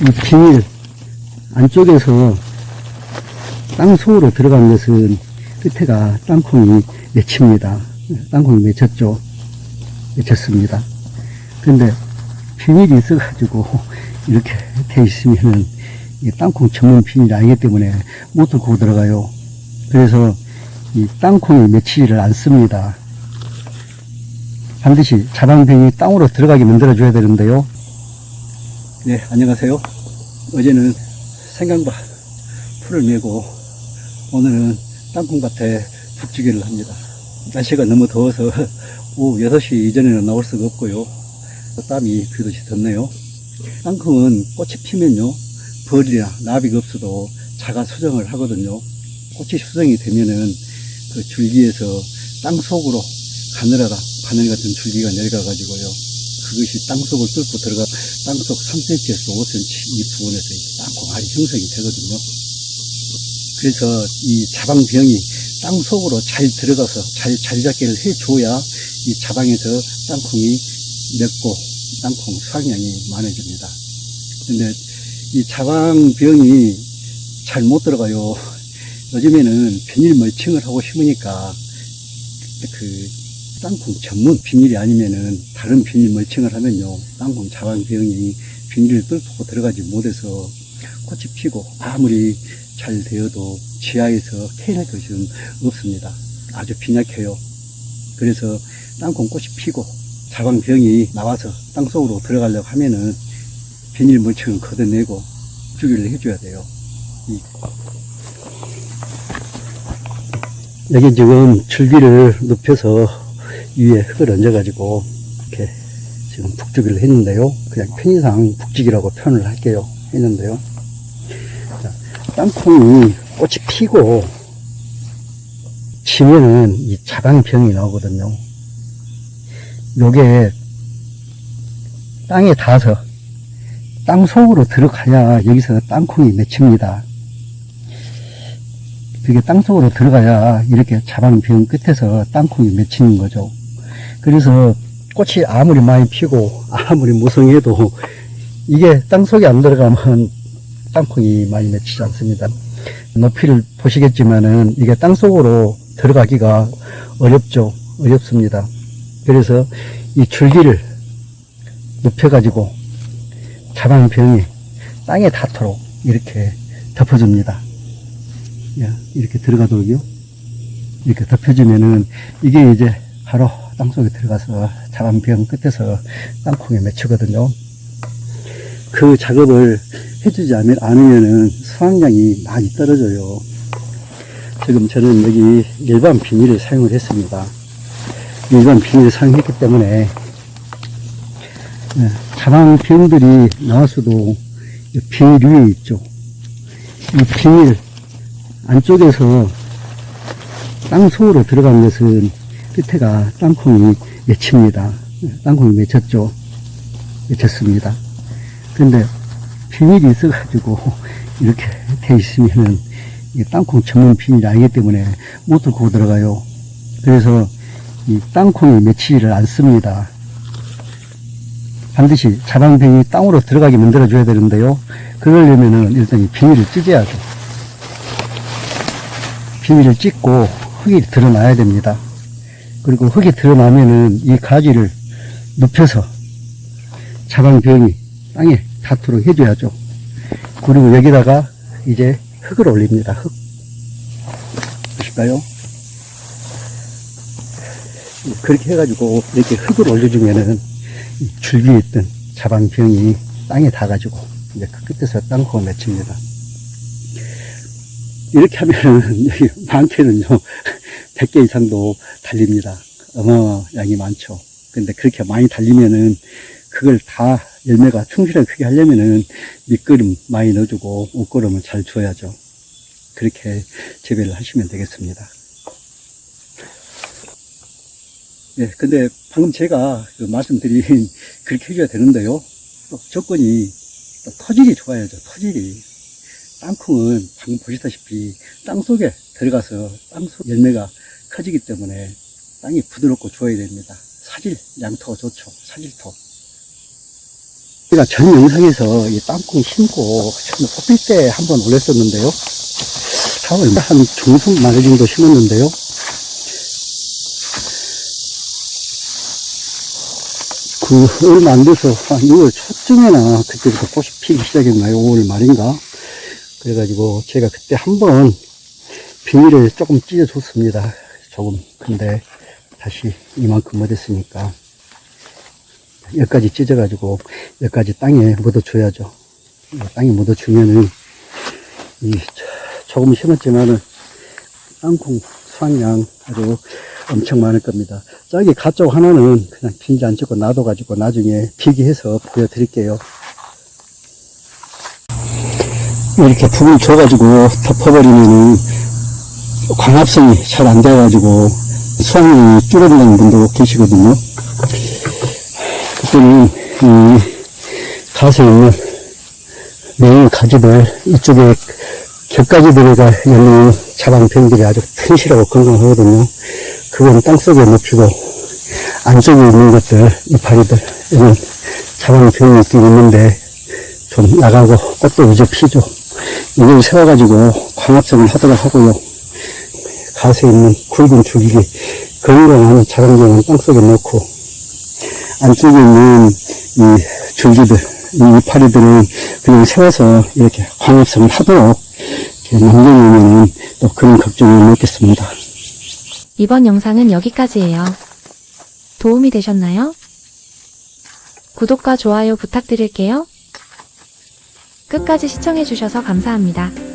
이 비닐 안쪽에서 땅 속으로 들어간 것은 끝에가 땅콩이 맺힙니다. 땅콩이 맺혔죠. 맺혔습니다. 근데 비닐이 있어가지고 이렇게 돼 있으면은 땅콩 전문 비닐이 아니기 때문에 못 들고 들어가요. 그래서 이 땅콩이 맺히지를 않습니다. 반드시 자방병이 땅으로 들어가게 만들어줘야 되는데요. 네, 안녕하세요. 어제는 생강밭 풀을 메고 오늘은 땅콩밭에 북지기를 합니다. 날씨가 너무 더워서 오후 6시 이전에는 나올 수가 없고요. 땀이 비듯이 덥네요. 땅콩은 꽃이 피면요. 벌이나 나비가 없어도 자가 수정을 하거든요. 꽃이 수정이 되면은 그 줄기에서 땅 속으로 가늘하다 바늘 같은 줄기가 내려가가지고요. 그것이 땅 속을 뚫고 들어가 땅속 3cm에서 5cm 이 부분에서 이 땅콩 알이 형성이 되거든요. 그래서 이 자방병이 땅 속으로 잘 들어가서 잘 자리 잡기를 해줘야 이 자방에서 땅콩이 맺고 땅콩 수확량이 많아집니다. 근데 이 자방병이 잘 못 들어가요. 요즘에는 비닐 멀칭을 하고 심으니까 그 땅콩 전문 비닐이 아니면은 다른 비닐 멀칭을 하면요. 땅콩 자방병이 비닐을 뚫고 들어가지 못해서 꽃이 피고 아무리 잘 되어도 지하에서 캐낼 것은 없습니다. 아주 빈약해요. 그래서 땅콩 꽃이 피고 자방병이 나와서 땅속으로 들어가려고 하면은 비닐 물층을 걷어내고 주기를 해줘야 돼요. 이 여기 지금 줄기를 눕혀서 위에 흙을 얹어가지고 이렇게 지금 북주기를 했는데요. 그냥 편의상 북주기라고 표현을 할게요. 했는데요. 자, 땅콩이 꽃이 피고 지면은 이 자방병이 나오거든요. 요게 땅에 닿아서 땅 속으로 들어가야 여기서 땅콩이 맺힙니다. 그게 땅 속으로 들어가야 이렇게 자방병 끝에서 땅콩이 맺히는 거죠. 그래서 꽃이 아무리 많이 피고 아무리 무성해도 이게 땅 속에 안 들어가면 땅콩이 많이 맺히지 않습니다. 높이를 보시겠지만은 이게 땅 속으로 들어가기가 어렵죠. 어렵습니다. 그래서 이 줄기를 눕혀가지고 자방 병이 땅에 닿도록 이렇게 덮어줍니다. 야, 이렇게 들어가도록요. 이렇게 덮여주면은 이게 이제 바로 땅속에 들어가서 자방병 끝에서 땅콩에 맺히거든요. 그 작업을 해주지 않- 않으면은 수확량이 많이 떨어져요. 지금 저는 여기 일반 비닐을 사용을 했습니다. 일반 비닐을 사용했기 때문에 네, 자방병들이 나왔어도 이 비닐 위에 있죠. 이 비닐 안쪽에서 땅 속으로 들어간 것은 끝에가 땅콩이 맺힙니다. 땅콩이 맺혔죠. 맺혔습니다. 근데 비닐이 있어가지고 이렇게 돼 있으면은 이 땅콩 전문 비닐이 아니기 때문에 못 들고 들어가요. 그래서 이 땅콩이 맺히지를 않습니다. 반드시 자방병이 땅으로 들어가게 만들어줘야 되는데요. 그러려면은 일단 이 비닐을 찢어야죠. 비닐을 찢고 흙이 드러나야 됩니다. 그리고 흙이 드러나면은 이 가지를 눕혀서 자방병이 땅에 닿도록 해줘야죠. 그리고 여기다가 이제 흙을 올립니다. 흙. 보실까요? 그렇게 해가지고 이렇게 흙을 올려주면은 이 줄기에 있던 자방병이 땅에 닿아가지고 이제 그 끝에서 땅콩을 맺힙니다. 이렇게 하면은 여기 많게는요 100개 이상도 달립니다. 어마어마 양이 많죠. 근데 그렇게 많이 달리면은 그걸 다 열매가 충실하게 크게 하려면은 밑거름 많이 넣어주고 옷거름을 잘 줘야죠. 그렇게 재배를 하시면 되겠습니다. 예, 근데 방금 제가 그 말씀드린 그렇게 해줘야 되는데요. 또 조건이 또 토질이 좋아야죠. 토질이. 땅콩은 방금 보시다시피 땅 속에 들어가서 땅 속 열매가 커지기 때문에 땅이 부드럽고 좋아야 됩니다. 사질, 양토가 좋죠. 사질토. 제가 전 영상에서 이 땅콩 심고 처음 뽑힐 때 한 번 올렸었는데요. 4월 한 중순 말 정도 심었는데요. 그 얼마 안 돼서 한 6월 초쯤에나 그때부터 꽃이 피기 시작했나요? 5월 말인가? 그래가지고 제가 그때 한 번 비닐을 조금 찢어줬습니다. 조금. 근데 다시 이만큼 못했으니까 여기까지 찢어가지고 여기까지 땅에 묻어줘야죠. 땅에 묻어주면은 이 조금 심었지만은 땅콩 수확량 아주 엄청 많을 겁니다. 저기 가쪽 하나는 그냥 핀지 안 찍고 놔둬가지고 나중에 필기해서 보여드릴게요. 이렇게 불을 줘가지고 덮어버리면은 광합성이 잘 안 돼가지고 수확량이 줄어드는 분도 계시거든요. 그때는 이 있는 매일 가지들 이쪽에 겹가지들에가 열린 자방병들이 아주 튼실하고 건강하거든요. 그건 땅속에 눕히고 안쪽에 있는 것들 이파리들 이런 자방병이 있긴 있는데 좀 나가고 꽃도 이제 피죠. 이걸 세워가지고 광합성을 하도록 하고요. 가서 있는 굵은 줄기 건강한 자방병은 땅속에 넣고 안쪽에 있는 이 줄기들, 이 이파리들은 그냥 세워서 이렇게 광합성을 하도록 남겨놓으면 또 그런 걱정이 없겠습니다. 이번 영상은 여기까지예요. 도움이 되셨나요? 구독과 좋아요 부탁드릴게요. 끝까지 시청해주셔서 감사합니다.